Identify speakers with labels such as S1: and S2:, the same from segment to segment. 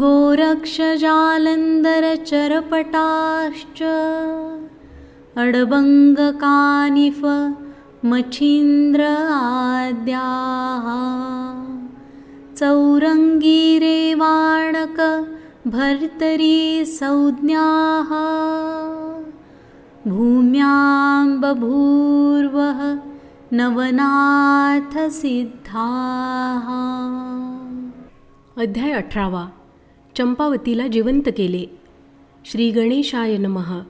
S1: गोरक्षजालन्धरचरपटाश्च अडबङ्गकानिफ मच्छीन्द्र आद्याः चौरङ्गी रेवाणक भर्तरी संज्ञाः भूम्यां बभूर्वः नवनाथसिद्धाः।
S2: अध्याय अठरावा। चंपावतीला जिवंत केले. श्री गणेशाय नमः.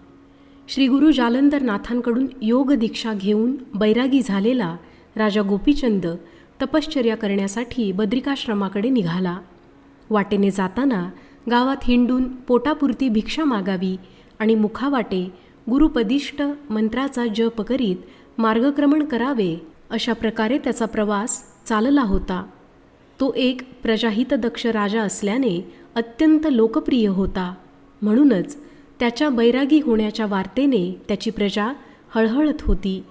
S2: श्री गुरु जालंधरनाथांकडून योग दीक्षा घेऊन बैरागी झालेला राजा गोपीचंद तपश्चर्या करण्यासाठी बद्रिकाश्रमाकडे निघाला. वाटेने जाताना गावात हिंडून पोटापुरती भिक्षा मागावी आणि मुखावाटे गुरुपदिष्ट मंत्राचा जप करीत मार्गक्रमण करावे अशा प्रकारे त्याचा प्रवास चालला होता. तो एक प्रजाहितदक्ष राजा असल्याने अत्यंत लोकप्रिय होता. म्हणूनच त्याच्या बैरागी होण्याच्या वार्तेने त्याची प्रजा हळहळत होती.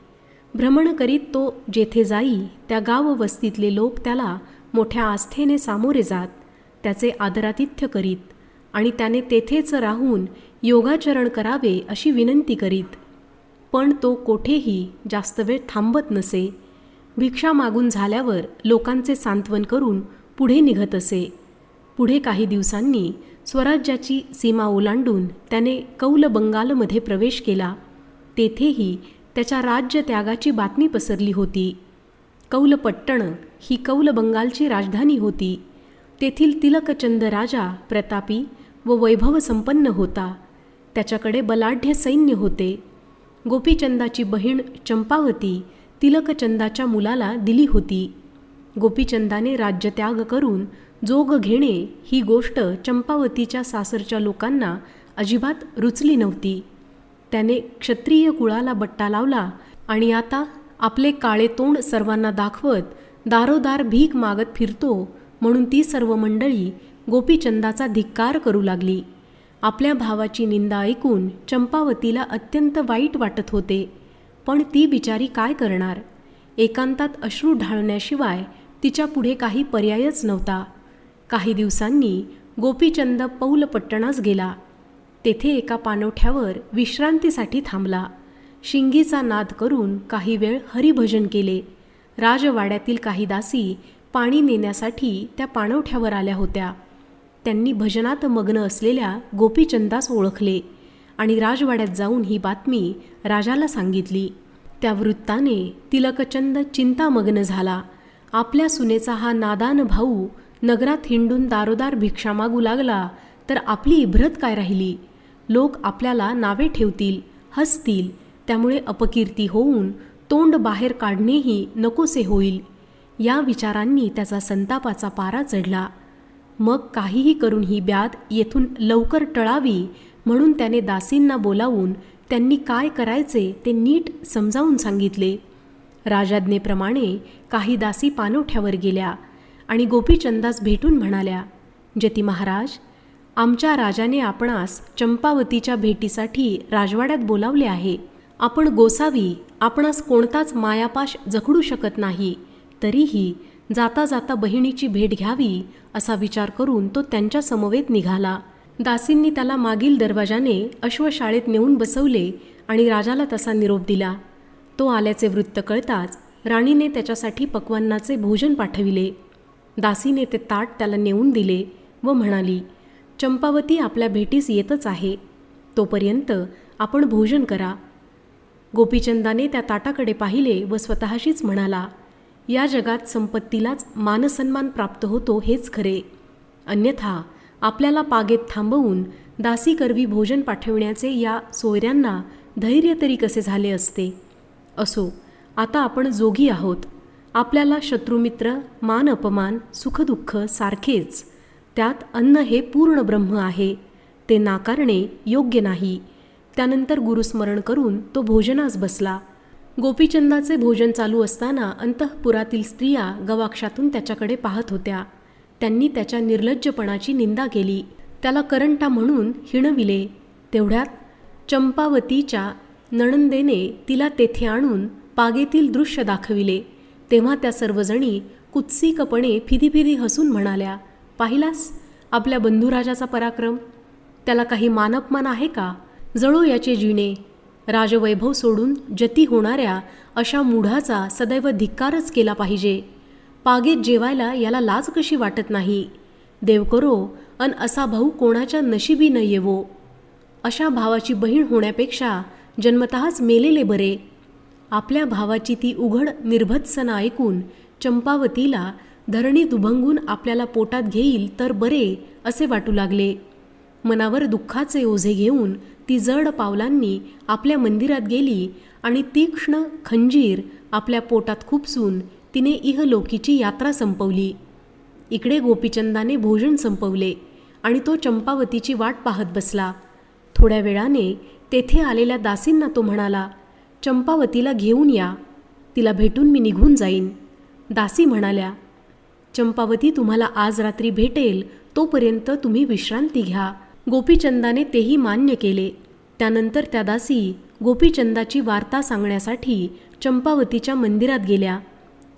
S2: भ्रमण करीत तो जेथे जाई त्या गाव वस्तीतले लोक त्याला मोठ्या आस्थेने सामोरे जात त्याचे आदरातिथ्य करीत आणि त्याने तेथेच राहून योगाचरण करावे अशी विनंती करीत. पण तो कोठेही जास्त वेळ थांबत नसे. भिक्षा मागून झाल्यावर लोकांचे सांत्वन करून पुढे निघत असे. पुढे काही दिवसांनी स्वराज्याची सीमा ओलांडून त्याने कौल बंगालमध्ये प्रवेश केला. तेथेही त्याच्या राज्य त्यागाची बातमी पसरली होती. कौलपट्टण ही कौल बंगालची राजधानी होती. तेथील तिलकचंद राजा प्रतापी व वैभवसंपन्न होता. त्याच्याकडे बलाढ्य सैन्य होते. गोपीचंदाची बहीण चंपावती तिलकचंदाच्या मुलाला दिली होती. गोपीचंदाने राज्यत्याग करून जोग घेणे ही गोष्ट चंपावतीच्या सासरच्या लोकांना अजिबात रुचली नव्हती. त्याने क्षत्रिय कुळाला बट्टा लावला आणि आता आपले काळे तोंड सर्वांना दाखवत दारोदार भीक मागत फिरतो म्हणून ती सर्व मंडळी गोपीचंदाचा धिक्कार करू लागली. आपल्या भावाची निंदा ऐकून चंपावतीला अत्यंत वाईट वाटत होते. पण ती बिचारी काय करणार? एकांतात अश्रू ढाळण्याशिवाय तिच्या पुढे काही पर्यायच नव्हता. काही दिवसांनी गोपीचंद पौलपट्टणास गेला. तेथे एका पाणवठ्यावर विश्रांतीसाठी थांबला. शिंगीचा नाद करून काही वेळ हरिभजन केले. राजवाड्यातील काही दासी पाणी नेण्यासाठी त्या पाणवठ्यावर आल्या होत्या. त्यांनी भजनात मग्न असलेल्या गोपीचंदास ओळखले आणि राजवाड्यात जाऊन ही बातमी राजाला सांगितली. त्या वृत्ताने तिलकचंद चिंतामग्न झाला. आपल्या सुनेचा हा नादान भाऊ नगरात हिंडून दारोदार भिक्षा मागू लागला तर आपली इब्रत काय राहिली? लोक आपल्याला नावे ठेवतील हसतील त्यामुळे अपकीर्ती होऊन तोंड बाहेर काढणेही नकोसे होईल. या विचारांनी त्याचा संतापाचा पारा चढला. मग काहीही करून ही ब्याद येथून लवकर टळावी म्हणून त्याने दासींना बोलावून त्यांनी काय करायचे ते नीट समजावून सांगितले. राजाज्ञेप्रमाणे काही दासी पानोठ्यावर गेल्या. आणि गोपीचंदास भेटून म्हणाल्या जती महाराज आमच्या राजाने आपणास चंपावतीच्या भेटीसाठी राजवाड्यात बोलावले आहे. आपण गोसावी आपणास कोणताच मायापाश जखडू शकत नाही. तरीही जाता जाता बहिणीची भेट घ्यावी असा विचार करून तो त्यांच्या समवेत निघाला. दासींनी त्याला मागील दरवाजाने अश्वशाळेत नेऊन बसवले आणि राजाला तसा निरोप दिला. तो आल्याचे वृत्त कळताच राणीने त्याच्यासाठी पक्वान्नाचे भोजन पाठविले. दासीने ते ताट त्याला नेऊन दिले व म्हणाली चंपावती आपल्या भेटीस येतच आहे. तोपर्यंत आपण भोजन करा. गोपीचंदाने त्या ताटाकडे पाहिले व स्वतःशीच म्हणाला या जगात संपत्तीलाच मानसन्मान प्राप्त होतो हेच खरे. अन्यथा आपल्याला पागेत थांबवून दासीकरवी भोजन पाठविण्याचे या सोयऱ्यांना धैर्य तरी कसे झाले असते? असो आता आपण जोगी आहोत. आपल्याला शत्रुमित्र मान अपमान सुखदुःख सारखेच. त्यात अन्न हे पूर्ण ब्रह्म आहे. ते नाकारणे योग्य नाही. त्यानंतर गुरुस्मरण करून तो भोजनास बसला. गोपीचंदाचे भोजन चालू असताना अंतःपुरातील स्त्रिया गवाक्षातून त्याच्याकडे पाहत होत्या. त्यांनी त्याच्या निर्लज्जपणाची निंदा केली. त्याला करंटा म्हणून हिणविले. तेवढ्यात चंपावतीच्या नणंदेने तिला तेथे आणून पागेतील दृश्य दाखविले. तेव्हा त्या सर्वजणी कुत्सिकपणे फिदीफिदी हसून म्हणाल्या पाहिलास आपल्या बंधुराजाचा पराक्रम? त्याला काही मानपमान आहे का? जळो याचे जिणे. राजवैभव सोडून जती होणाऱ्या अशा मूढाचा सदैव धिक्कारच केला पाहिजे. पागेत जेवायला याला लाज कशी वाटत नाही? देव करो अन असा भाऊ कोणाच्या नशिबी न येवो अशा भावाची बहीण होण्यापेक्षा जन्मतःच मेलेले बरे. आपल्या भावाची ती उघड निर्भत्सना ऐकून चंपावतीला धरणी दुभंगून आपल्याला पोटात घेईल तर बरे असे वाटू लागले. मनावर दुःखाचे ओझे घेऊन ती जड पावलांनी आपल्या मंदिरात गेली आणि तीक्ष्ण खंजीर आपल्या पोटात खुपसून तिने इहलोकीची यात्रा संपवली. इकडे गोपीचंदाने भोजन संपवले आणि तो चंपावतीची वाट पाहत बसला. थोड्या वेळाने तेथे आलेल्या दासींना तो म्हणाला चंपावतीला घेऊन या तिला भेटून मी निघून जाईन. दासी म्हणाल्या चंपावती तुम्हाला आज रात्री भेटेल तोपर्यंत तुम्ही विश्रांती घ्या. गोपीचंदाने तेही मान्य केले. त्यानंतर त्या दासी गोपीचंदाची वार्ता सांगण्यासाठी चंपावतीच्या मंदिरात गेल्या.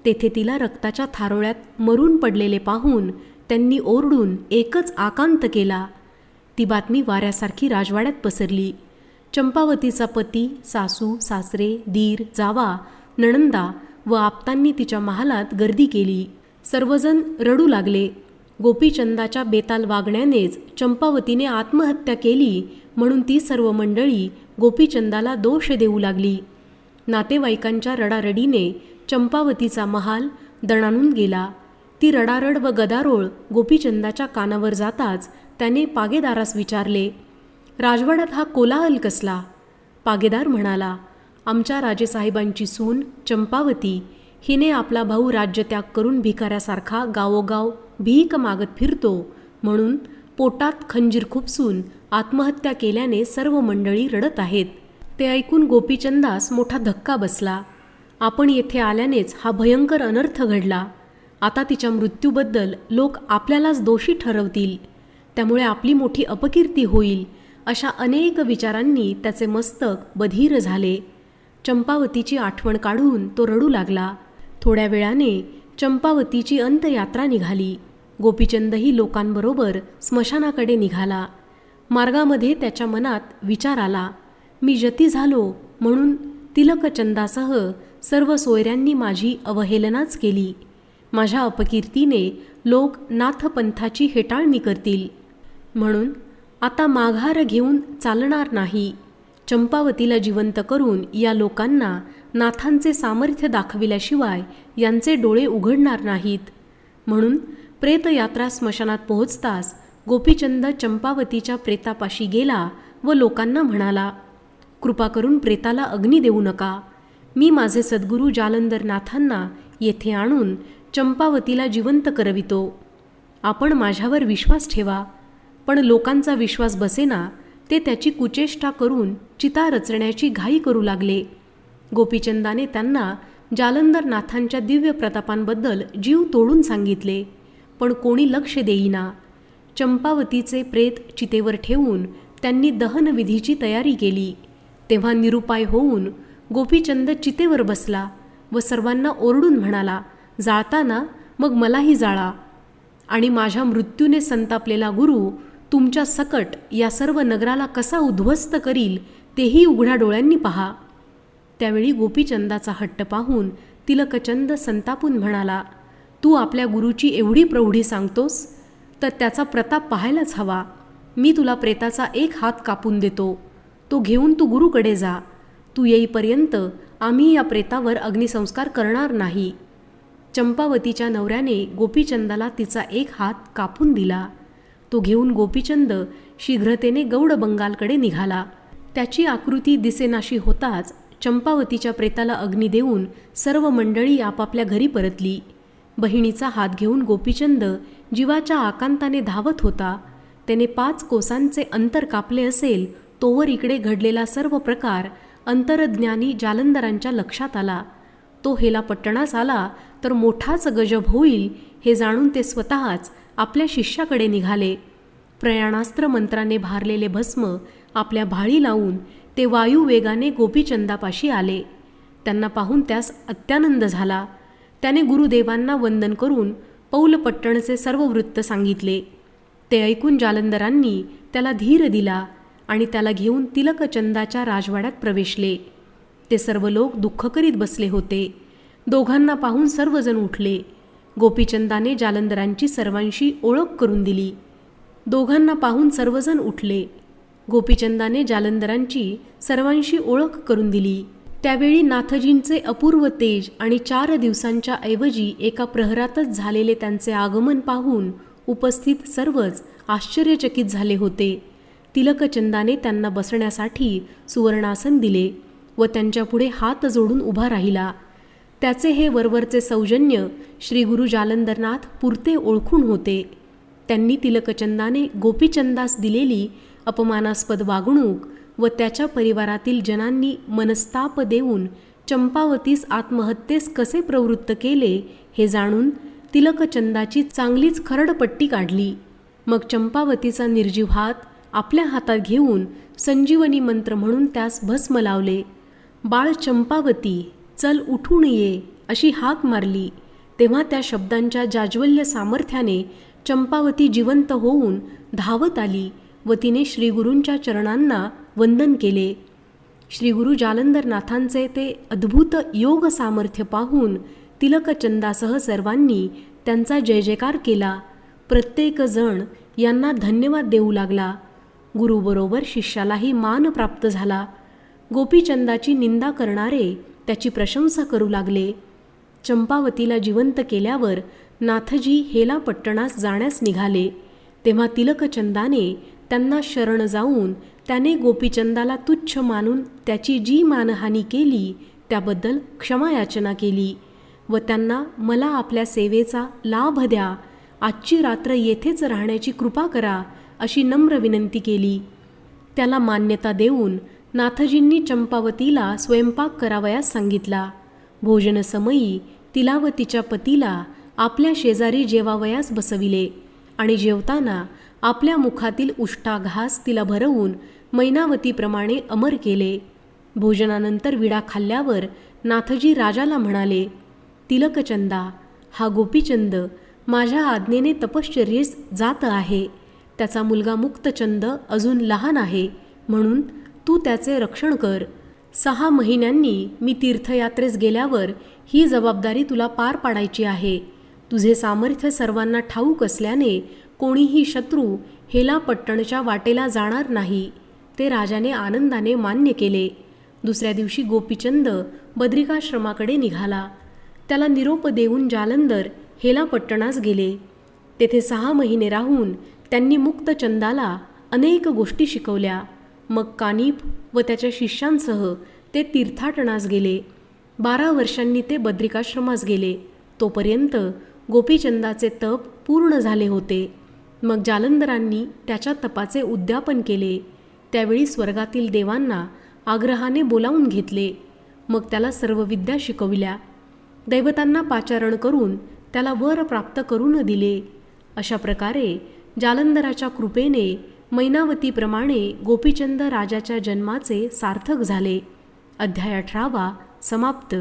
S2: तेथे तिला रक्ताच्या थारोळ्यात मरून पडलेले पाहून त्यांनी ओरडून एकच आकांत केला. ती बातमी वाऱ्यासारखी राजवाड्यात पसरली. चंपावतीचा पती सासू सासरे दीर जावा नणंदा व आप्तांनी तिच्या महालात गर्दी केली. सर्वजण रडू लागले. गोपीचंदाच्या बेताल वागण्यानेच चंपावतीने आत्महत्या केली म्हणून ती सर्व मंडळी गोपीचंदाला दोष देऊ लागली. नातेवाईकांच्या रडारडीने चंपावतीचा महाल दणानून गेला. ती रडारड व गदारोळ गोपीचंदाच्या कानावर जाताच त्याने पागेदारास विचारले राजवाड्यात हा कोलाहल कसला? पागेदार म्हणाला आमच्या राजेसाहेबांची सून चंपावती हिने आपला भाऊ राज्यत्याग करून भिकाऱ्यासारखा गावोगाव भीक मागत फिरतो. म्हणून पोटात खंजीर खुपसून आत्महत्या केल्याने सर्व मंडळी रडत आहेत. ते ऐकून गोपीचंदास मोठा धक्का बसला. आपण येथे आल्यानेच हा भयंकर अनर्थ घडला. आता तिच्या मृत्यूबद्दल लोक आपल्यालाच दोषी ठरवतील. त्यामुळे आपली मोठी अपकीर्ती होईल. अशा अनेक विचारांनी त्याचे मस्तक बधीर झाले. चंपावतीची आठवण काढून तो रडू लागला. थोड्या वेळाने चंपावतीची अंतयात्रा निघाली. गोपीचंदही लोकांबरोबर स्मशानाकडे निघाला. मार्गामध्ये त्याच्या मनात विचार आला. मी जती झालो म्हणून तिलकचंदासह सर्व सोयऱ्यांनी माझी अवहेलनाच केली. माझ्या अपकीर्तीने लोक नाथपंथाची हेटाळणी करतील. म्हणून आता माघार घेऊन चालणार नाही. चंपावतीला जिवंत करून या लोकांना नाथांचे सामर्थ्य दाखविल्याशिवाय यांचे डोळे उघडणार नाहीत. म्हणून प्रेतयात्रा स्मशानात पोहोचताच गोपीचंद चंपावतीच्या प्रेतापाशी गेला व लोकांना म्हणाला कृपा करून प्रेताला अग्नी देऊ नका. मी माझे सद्गुरू जालंदरनाथांना येथे आणून चंपावतीला जिवंत करवितो. आपण माझ्यावर विश्वास ठेवा. पण लोकांचा विश्वास बसेना ते त्याची कुचेष्टा करून चिता रचण्याची घाई करू लागले. गोपीचंदाने त्यांना जालंदर नाथांच्या दिव्य प्रतापांबद्दल जीव तोडून सांगितले पण कोणी लक्ष देईना. चंपावतीचे प्रेत चितेवर ठेवून त्यांनी दहनविधीची तयारी केली. तेव्हा निरुपाय होऊन गोपीचंद चितेवर बसला व सर्वांना ओरडून म्हणाला जाळताना? मग मलाही जाळा. आणि माझ्या मृत्यूने संतापलेला गुरु तुमच्या सकट या सर्व नगराला कसा उद्ध्वस्त करील तेही उघड्या डोळ्यांनी पहा. त्यावेळी गोपीचंदाचा हट्ट पाहून तिलकचंद संतापून म्हणाला तू आपल्या गुरुची एवढी प्रौढी सांगतोस? तर त्याचा प्रताप पाहायलाच हवा. मी तुला प्रेताचा एक हात कापून देतो. तो घेऊन तू गुरुकडे जा. तू येईपर्यंत आम्ही या प्रेतावर अग्निसंस्कार करणार नाही. चंपावतीच्या नवऱ्याने गोपीचंदाला तिचा एक हात कापून दिला. तो घेऊन गोपीचंद शीघ्रतेने गौड बंगालकडे निघाला. त्याची आकृती दिसेनाशी होताच चंपावतीच्या प्रेताला अग्नी देऊन सर्व मंडळी आपापल्या घरी परतली. बहिणीचा हात घेऊन गोपीचंद जीवाच्या आकांताने धावत होता. त्याने पाच कोसांचे अंतर कापले असेल तोवर इकडे घडलेला सर्व प्रकार अंतरज्ञानी जालंधरांच्या लक्षात आला. तो हेला पट्टणास आला तर मोठाच गजब होईल हे जाणून ते स्वतःच आपल्या शिष्याकडे निघाले. प्रयाणास्त्र मंत्राने भारलेले भस्म आपल्या भाळी लावून ते वायुवेगाने गोपीचंदापाशी आले. त्यांना पाहून त्यास अत्यानंद झाला. त्याने गुरुदेवांना वंदन करून पौलपट्टणचे सर्व वृत्त सांगितले. ते ऐकून जालंदरांनी त्याला धीर दिला आणि त्याला घेऊन तिलकचंदाच्या राजवाड्यात प्रवेशले. ते सर्व लोक दुःख करीत बसले होते. दोघांना पाहून सर्वजण उठले. गोपीचंदाने जालंधरांची सर्वांशी ओळख करून दिली. दोघांना पाहून सर्वजण उठले. गोपीचंदाने जालंधरांची सर्वांशी ओळख करून दिली. त्यावेळी नाथजींचे अपूर्व तेज आणि चार दिवसांच्या ऐवजी एका प्रहरातच झालेले त्यांचे आगमन पाहून उपस्थित सर्वच आश्चर्यचकित झाले होते. तिलकचंदाने त्यांना बसण्यासाठी सुवर्णासन दिले व त्यांच्यापुढे हात जोडून उभा राहिला. त्याचे हे वरवरचे सौजन्य श्री गुरु जालंदरनाथ पुरते ओळखून होते. त्यांनी तिलकचंदाने गोपीचंदास दिलेली अपमानास्पद वागणूक व त्याच्या परिवारातील जनांनी मनस्ताप देऊन चंपावतीस आत्महत्येस कसे प्रवृत्त केले हे जाणून तिलकचंदाची चांगलीच खरडपट्टी काढली. मग चंपावतीचा निर्जीव हात आपल्या हातात घेऊन संजीवनी मंत्र म्हणून त्यास भस्म लावले. बाळ चंपावती चल उठून ये अशी हाक मारली. तेव्हा त्या शब्दांच्या जाज्वल्य सामर्थ्याने चंपावती जिवंत होऊन धावत आली व तिने श्रीगुरूंच्या चरणांना वंदन केले. श्री गुरु जालंधरनाथांचे ते अद्भुत योग सामर्थ्य पाहून तिलकचंदासह सर्वांनी त्यांचा जय जयकार केला. प्रत्येकजण यांना धन्यवाद देऊ लागला. गुरुबरोबर शिष्यालाही मान प्राप्त झाला. गोपीचंदाची निंदा करणारे त्याची प्रशंसा करू लागले. चंपावतीला जिवंत केल्यावर नाथजी हेला पट्टणास जाण्यास निघाले. तेव्हा तिलकचंदाने त्यांना शरण जाऊन त्याने गोपीचंदाला तुच्छ मानून त्याची जी मानहानी केली त्याबद्दल क्षमायाचना केली व त्यांना मला आपल्या सेवेचा लाभ द्या आजची रात्र येथेच राहण्याची कृपा करा अशी नम्र विनंती केली. त्याला मान्यता देऊन नाथजींनी चंपावतीला स्वयंपाक करावयास सांगितला. भोजनसमयी तिला व तिच्या पतीला आपल्या शेजारी जेवावयास बसविले आणि जेवताना आपल्या मुखातील उष्टाघास तिला भरवून मैनावतीप्रमाणे अमर केले. भोजनानंतर विडा खाल्ल्यावर नाथजी राजाला म्हणाले तिलकचंदा हा गोपीचंद माझ्या आज्ञेने तपश्चर्येस जात आहे. त्याचा मुलगा मुक्तचंद अजून लहान आहे. म्हणून तू त्याचे रक्षण कर. सहा महिन्यांनी मी तीर्थयात्रेस गेल्यावर ही जबाबदारी तुला पार पाडायची आहे. तुझे सामर्थ्य सर्वांना ठाऊक असल्याने कोणीही शत्रू हेलापट्टणच्या वाटेला जाणार नाही. ते राजाने आनंदाने मान्य केले. दुसऱ्या दिवशी गोपीचंद बद्रिकाश्रमाकडे निघाला. त्याला निरोप देऊन जालंधर हेलापट्टणास गेले. तेथे सहा महिने राहून त्यांनी मुक्तचंदाला अनेक गोष्टी शिकवल्या. मग कानिप व त्याच्या शिष्यांसह ते तीर्थाटनास गेले. बारा वर्षांनी ते बद्रिकाश्रमास गेले. तोपर्यंत गोपीचंदाचे तप पूर्ण झाले होते. मग जालंधरांनी त्याच्या तपाचे उद्यापन केले. त्यावेळी स्वर्गातील देवांना आग्रहाने बोलावून घेतले. मग त्याला सर्व विद्या शिकविल्या. दैवतांना पाचारण करून त्याला वर प्राप्त करून दिले. अशा प्रकारे जालंधराच्या कृपेने मैनावतीप्रमाणे गोपीचंद राजाच्या जन्माचे सार्थक झाले. अध्याय अठरावा समाप्त.